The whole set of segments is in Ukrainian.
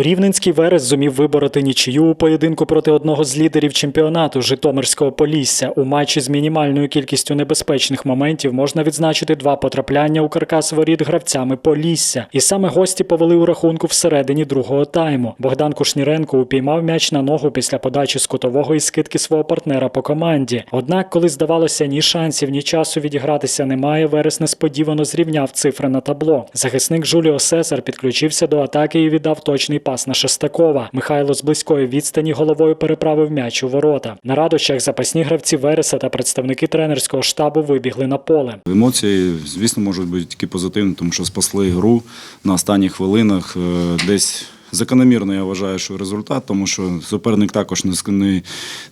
Рівненський Верес зумів вибороти нічию у поєдинку проти одного з лідерів чемпіонату Житомирського Полісся. У матчі з мінімальною кількістю небезпечних моментів можна відзначити два потрапляння у каркас воріт гравцями Полісся. І саме гості повели у рахунку всередині другого тайму. Богдан Кушніренко упіймав м'яч на ногу після подачі з кутового і скидки свого партнера по команді. Однак, коли здавалося, ні шансів, ні часу відігратися немає, Верес несподівано зрівняв цифри на табло. Захисник Жуліо Сесар підключився до атаки і віддав точний пас на Шестакова. Михайло з близької відстані головою переправив м'яч у ворота. На радощах запасні гравці Вереса та представники тренерського штабу вибігли на поле. Емоції, звісно, можуть бути тільки позитивні, тому що спасли гру на останніх хвилинах. Е, Десь закономірно я вважаю, що результат, тому що суперник також не,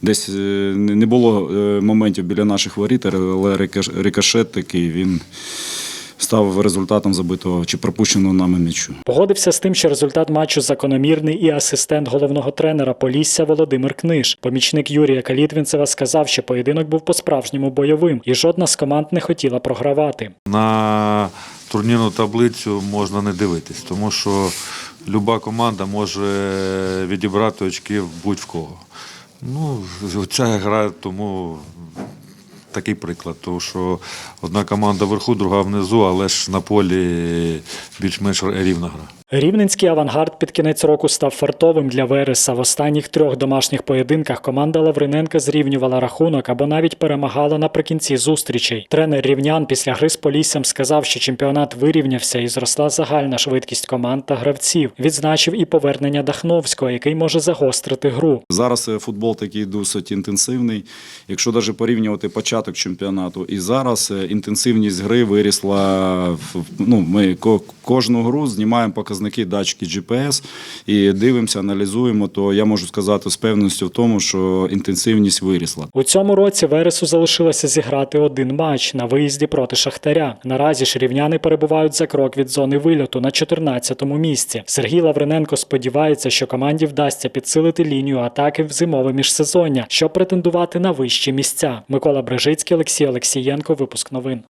десь е, не було е, моментів біля наших воріт, але рикош- рикошет такий він став результатом забитого чи пропущеного нами м'ячу. Погодився з тим, що результат матчу закономірний і асистент головного тренера Полісся Володимир Книж. Помічник Юрія Калітвінцева сказав, що поєдинок був по-справжньому бойовим, і жодна з команд не хотіла програвати. На турнірну таблицю можна не дивитись, тому що люба команда може відібрати очки в будь-в кого. Ну, ця гра тому такий приклад, тому що одна команда вверху, друга внизу, але ж на полі більш-менш рівна гра. Рівненський авангард під кінець року став фартовим для Вереса. В останніх трьох домашніх поєдинках команда Лавриненка зрівнювала рахунок або навіть перемагала наприкінці зустрічей. Тренер рівнян після гри з Поліссям сказав, що чемпіонат вирівнявся і зросла загальна швидкість команд та гравців. Відзначив і повернення Дахновського, який може загострити гру. Зараз е, футбол такий досить інтенсивний. Якщо навіть порівнювати початок чемпіонату і зараз е, інтенсивність гри вирісла. Ну, ми ко- кожну гру знімаємо показники датчики GPS і дивимося, аналізуємо. То я можу сказати з певністю в тому, що інтенсивність вирісла. У цьому році Вересу залишилося зіграти один матч на виїзді проти Шахтаря. Наразі ж рівняни перебувають за крок від зони вильоту на 14-му місці. Сергій Лавриненко сподівається, що команді вдасться підсилити лінію атаки в зимове міжсезоння, щоб претендувати на вищі місця. Микола Брижицький, Олексій Олексієнко. Випуск новин.